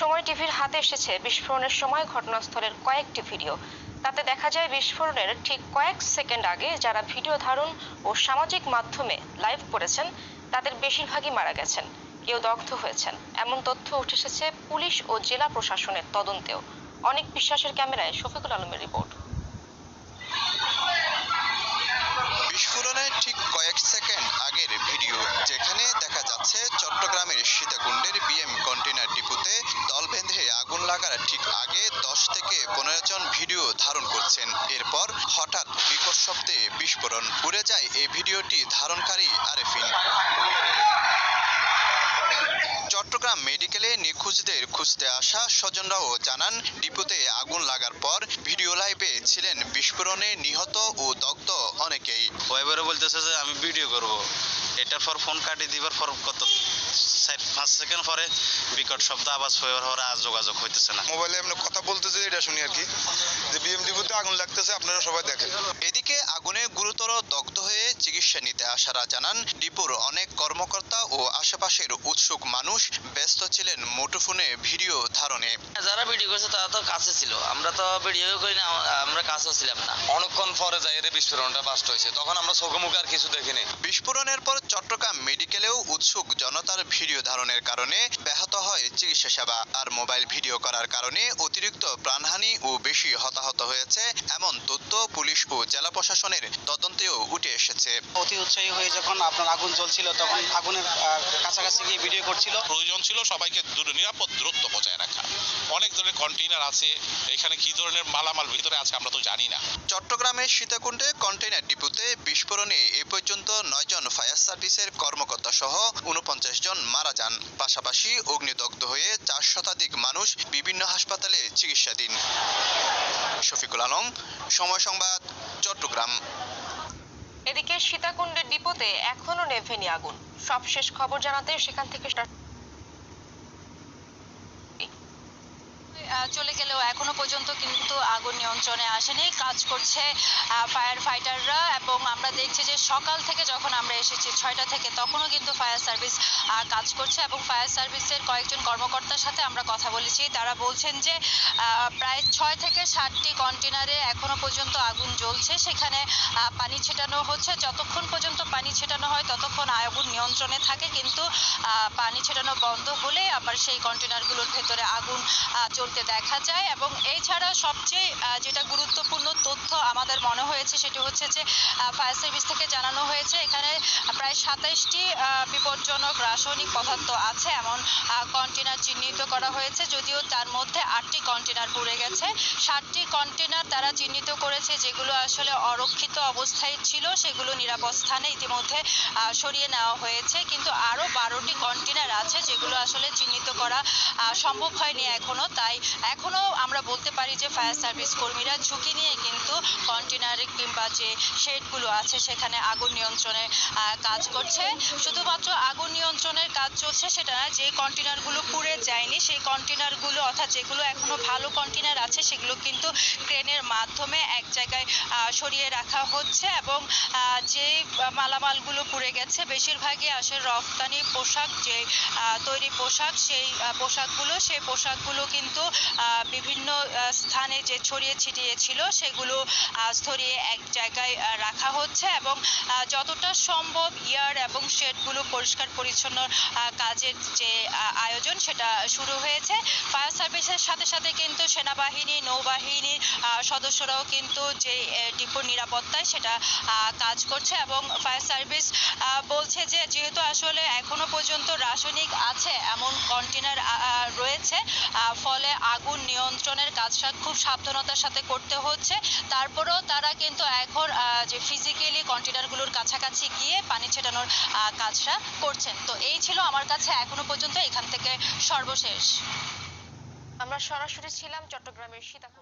সময় টিভির হাতে এসেছে বিস্ফোরণের সময় ঘটনাস্থলের কয়েকটি ভিডিও। তাতে দেখা যায় বিস্ফোরণের ঠিক কয়েক সেকেন্ড আগে যারা ভিডিও ধারণ ও সামাজিক মাধ্যমে লাইভ করেছেন, তাদের বেশিরভাগই মারা গেছেন। কেউ দগ্ধ হয়েছেন। এমন তথ্য উঠে এসেছে পুলিশ ও জেলা প্রশাসনের তদন্তেও। অনেক বিশ্বাসের ক্যামেরায় শফিকুল আলমের রিপোর্ট। বিস্ফোরণের ঠিক কয়েক সেকেন্ড আগের ভিডিও যেখানে দেখা যাচ্ছে চট্টগ্রামের সীতাকুণ্ডের বিএম কন্টেনার ডিপুতে দল বেঁধে আগুন লাগার ঠিক আগে দশ থেকে পনেরো জন ভিডিও ধারণ করছেন। এরপর হঠাৎ বিকট শব্দে বিস্ফোরণ উড়ে যায় এই ভিডিওটি ধারণকারী আরেফিন। চট্টগ্রাম মেডিকেলে নিখোঁজদের খুঁজতে আসা স্বজনরাও জানান, ডিপুতে আগুন লাগার পর ভিডিও লাইভে ছিলেন বিস্ফোরণে নিহত ও দগ্ধ অনেকেই। বলতেছে যে আমি ভিডিও করব। এটার পর ফোন কাটি দিবার পর কত চার পাঁচ সেকেন্ড পরে বিকট শব্দ আওয়াজ হওয়ার পরে আর যোগাযোগ হইতেছে না। মোবাইলে আপনি কথা বলতেছে এটা শুনি আর কি। যে বিএমডিপুতে আগুন লাগতেছে আপনারা সবাই দেখেন। এদিকে আগুনে গুরুতর দগ্ধ হয়ে চিকিৎসা নিতে আসারা জানান ডিপুর অনেক কর্মকর্তা ও আশেপাশের উৎসুক মানুষ ব্যস্ত ছিলেন মুঠোফোনে ভিডিও ধারণে। যারা ভিডিও করছে তারা তো কাছে ছিল। আমরা তো ভিডিও করি না আমরা কাছেও ছিলাম না। অনেকক্ষণ পরে যাই বিস্ফোরণটা বাস্ট হয়েছে। তখন আমরা চোখে মুখে আর কিছু দেখিনি। বিস্ফোরণের পর চট্টগ্রাম উৎসুক জনতার ভিডিও ধারণের কারণে ব্যাহত হয় চিকিৎসা সেবা আর মোবাইল ভিডিও করার কারণে অতিরিক্ত প্রাণহানি ও বেশি হতাহত হয়েছে এমন তথ্য পুলিশ ও জেলা প্রশাসনের তদন্তেও উঠে এসেছে। অতি উৎসাহী হয়ে যখন আপনার আগুন জ্বলছিল তখন আগুনের কাছাকাছি গিয়ে ভিডিও করছিল। প্রয়োজন ছিল সবাইকে দূরে নিরাপদ দূরত্ব বজায় রাখা। অনেক ধরনের কন্টেইনার আছে এখানে কি ধরনের মালামাল ভিতরে আছে আমরা তো জানি না। চট্টগ্রামের সীতাকুণ্ডে কন্টেইনার ডিপুতে বিস্ফোরণে এ পর্যন্ত নয় জন ফায়ার সার্ভিসের কর্মকর্তা সহ উনপঞ্চাশ জন মারা যান। পাশাপাশি অগ্নিদগ্ধ হয়ে শতাধিক মানুষ বিভিন্ন হাসপাতালে চিকিৎসাধীন। শফিকুল আলম, সময় সংবাদ, চট্টগ্রাম। এদিকে সীতাকুণ্ডের ডিপোতে এখনও নেভেনি আগুন। সবশেষ খবর জানাতে সেখান থেকে চলে গেলেও এখনও পর্যন্ত কিন্তু আগুন নিয়ন্ত্রণে আসেনি। কাজ করছে ফায়ার ফাইটাররা এবং আমরা দেখছি যে সকাল থেকে যখন আমরা এসেছি, ছয়টা থেকে, তখনও কিন্তু ফায়ার সার্ভিস কাজ করছে এবং ফায়ার সার্ভিসের কয়েকজন কর্মকর্তার সাথে আমরা কথা বলেছি। তারা বলছেন যে প্রায় ছয় থেকে ষাটটি কন্টেনারে এখনও পর্যন্ত আগুন জ্বলছে। সেখানে পানি ছেটানো হচ্ছে। যতক্ষণ পর্যন্ত পানি ছেটানো হয়, ততক্ষণ আগুন নিয়ন্ত্রণে থাকে। কিন্তু পানি ছেটানো বন্ধ হলে আবার সেই কন্টেনারগুলোর ভেতরে আগুন জ্বলতে দেখা যায় এবং এছাড়া সবচেয়ে যেটা গুরুত্বপূর্ণ তথ্য আমাদের মনে হয়েছে সেটি হচ্ছে যে ফায়ার সার্ভিস থেকে জানানো হয়েছে এখানে প্রায় সাতাইশটি বিপজ্জনক রাসায়নিক পদার্থ আছে এমন কন্টেনার চিহ্নিত করা হয়েছে, যদিও তার মধ্যে আটটি কন্টেনার পুড়ে গেছে। সাতটি কন্টেনার তারা চিহ্নিত করেছে যেগুলো আসলে অরক্ষিত অবস্থায় ছিল, সেগুলো নিরাপদ স্থানে ইতিমধ্যে সরিয়ে নেওয়া হয়েছে। কিন্তু আরও বারোটি কন্টেনার আছে যেগুলো আসলে চিহ্নিত করা সম্ভব হয়নি এখনও তাই এখনও আমরা বলতে পারি যে ফায়ার সার্ভিস কর্মীরা ঝুঁকি নিয়ে কিন্তু কন্টেনার কিংবা যে শেডগুলো আছে সেখানে আগুন নিয়ন্ত্রণের কাজ করছে। শুধুমাত্র আগুন নিয়ন্ত্রণের কাজ চলছে সেটা না, যে কন্টেনারগুলো পুড়ে যায়নি, সেই কন্টেনারগুলো অর্থাৎ যেগুলো এখনও ভালো কন্টেনার আছে সেগুলো কিন্তু ক্রেনের মাধ্যমে এক জায়গায় সরিয়ে রাখা হচ্ছে এবং যে মালামালগুলো পুড়ে গেছে, বেশিরভাগই আসে রপ্তানি পোশাক, যে তৈরি পোশাক, সেই পোশাকগুলো সেই পোশাকগুলো কিন্তু বিভিন্ন স্থানে যে ছড়িয়ে ছিটিয়ে ছিল, সেগুলো ছড়িয়ে এক জায়গায় রাখা হচ্ছে এবং যতটা সম্ভব ইয়ার এবং শেডগুলো পরিষ্কার পরিচ্ছন্ন কাজের যে আয়োজন, সেটা শুরু হয়েছে। ফায়ার সার্ভিসের সাথে সাথে কিন্তু সেনাবাহিনী নৌবাহিনীর সদস্যরাও কিন্তু যে ডিপোর নিরাপত্তায় সেটা কাজ করছে এবং ফায়ার সার্ভিস বলছে যে, যেহেতু আসলে এখনও পর্যন্ত রাসায়নিক আছে, এমন কন্টেনার রয়েছে ফলে আগুন নিয়ন্ত্রণের কাজটা খুব সাবধানতার সাথে করতে হচ্ছে। তারপরেও তারা কিন্তু এখন যে ফিজিক্যালি কন্টেনারগুলোর কাছাকাছি গিয়ে পানি ছেটানোর কাজটা করছেন। তো এই ছিল আমার কাছে এখনও পর্যন্ত। এখান থেকে সর্বশেষ। আমরা সরাসরি ছিলাম চট্টগ্রামের সীতাকুণ্ড